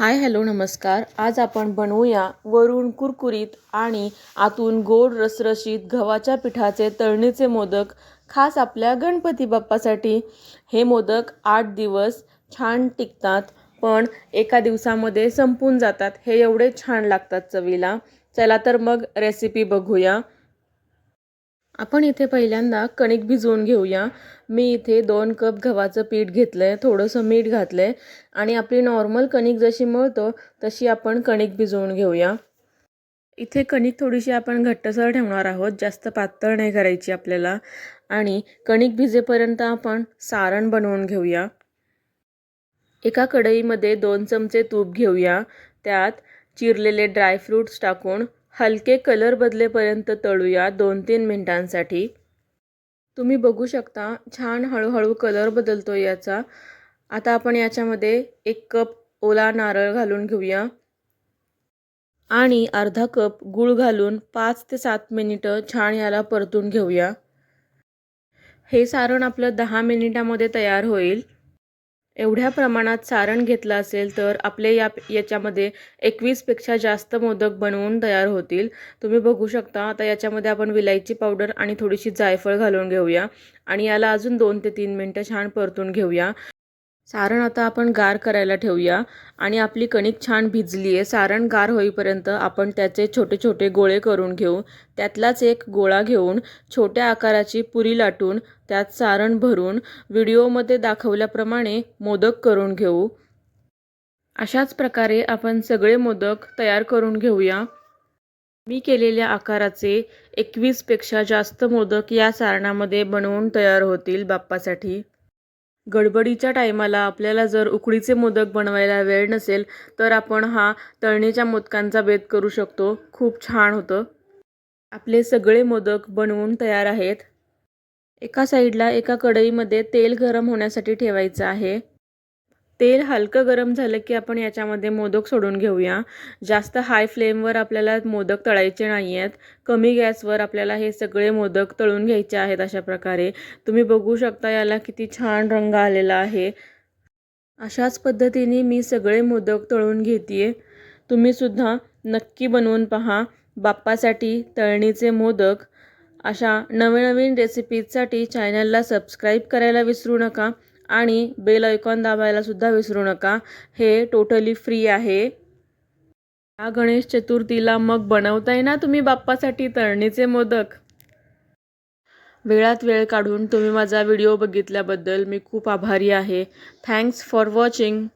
Hi hello नमस्कार. आज आपण बनवूया वरून कुरकुरीत आणि आतून गोड रसरशीत गव्हाच्या पिठाचे तळणीचे मोदक खास आपल्या गणपती बाप्पासाठी. हे मोदक आठ दिवस छान टिकतात पण एका दिवसामध्ये संपून जातात. हे एवढे छान लागतात चवीला. चला तर मग रेसिपी बघूया. आपण इथे पहिल्यांदा कणिक भिजवून घेऊया. मी इथे दोन कप गव्हाचं पीठ घेतलं आहे थोडंसं मीठ घातलं आहे आणि आपली नॉर्मल कणिक जशी मळतो तशी आपण कणिक भिजवून घेऊया. इथे कणिक थोडीशी आपण घट्टसर ठेवणार आहोत जास्त पातळ नाही करायची आपल्याला. आणि कणिक भिजेपर्यंत आपण सारण बनवून घेऊया. एका कढईमध्ये दोन चमचे तूप घेऊया. त्यात चिरलेले ड्रायफ्रूट्स टाकून हलके कलर बदलेपर्यंत तळूया दोन तीन मिनटांसाठी. तुम्ही बघू शकता छान हळूहळू कलर बदलतो याचा. आता आपण याच्यामध्ये एक कप ओला नारळ घालून घेऊया. आणि अर्धा कप गूळ घालून पाच ते सात मिनिटं छान याला परतून घेऊया. हे सारण आपलं दहा मिनिटामध्ये तयार होईल. एवढ्या प्रमाणात सारण घेतलं असेल तर आपले या याच्यामध्ये एकवीसपेक्षा जास्त मोदक बनवून तयार होतील. तुम्ही बघू शकता आता याच्यामध्ये आपण विलायची पावडर आणि थोडीशी जायफळ घालून घेऊया. आणि याला अजून दोन ते तीन मिनटं छान परतून घेऊया. सारण आता आपण गार करायला ठेवूया. आणि आपली कणिक छान भिजली आहे सारण गार होईपर्यंत आपण त्याचे छोटे छोटे गोळे करून घेऊ. त्यातलाच एक गोळा घेऊन छोट्या आकाराची पुरी लाटून त्यात सारण भरून व्हिडिओमध्ये दाखवल्याप्रमाणे मोदक करून घेऊ. अशाच प्रकारे आपण सगळे मोदक तयार करून घेऊया. मी केलेल्या आकाराचे एकवीसपेक्षा जास्त मोदक या सारणामध्ये बनवून तयार होतील बाप्पासाठी. गडबडीच्या टायमाला आपल्याला जर उकडीचे मोदक बनवायला वेळ नसेल तर आपण हा तळणीच्या मोदकांचा बेत करू शकतो. खूप छान होतं. आपले सगळे मोदक बनवून तयार आहेत. एका साईडला एका कढईमध्ये तेल गरम होण्यासाठी ठेवायचं आहे. तेल हलकं गरम झालं की आपण याच्यामध्ये मोदक सोडून घेऊया. जास्त हाय फ्लेमवर आपल्याला मोदक तळायचे नाही आहेत कमी गॅसवर आपल्याला हे सगळे मोदक तळून घ्यायचे आहेत अशा प्रकारे. तुम्ही बघू शकता याला किती छान रंग आलेला आहे. अशाच पद्धतीने मी सगळे मोदक तळून घेते तुम्हीसुद्धा नक्की बनवून पहा. बाप्पासाठी तळणीचे मोदक. अशा नवीन नवीन रेसिपीजसाठी चॅनलला सबस्क्राईब करायला विसरू नका. आणि बेल ऐकॉन दाबायला सुद्धा विसरू नका. हे टोटली फ्री आहे. या गणेश चतुर्थीला मग बनवताय ना तुम्ही बाप्पासाठी तळणीचे मोदक? वेळात वेळ काढून तुम्ही माझा व्हिडिओ बघितल्याबद्दल मी खूप आभारी आहे. Thanks for watching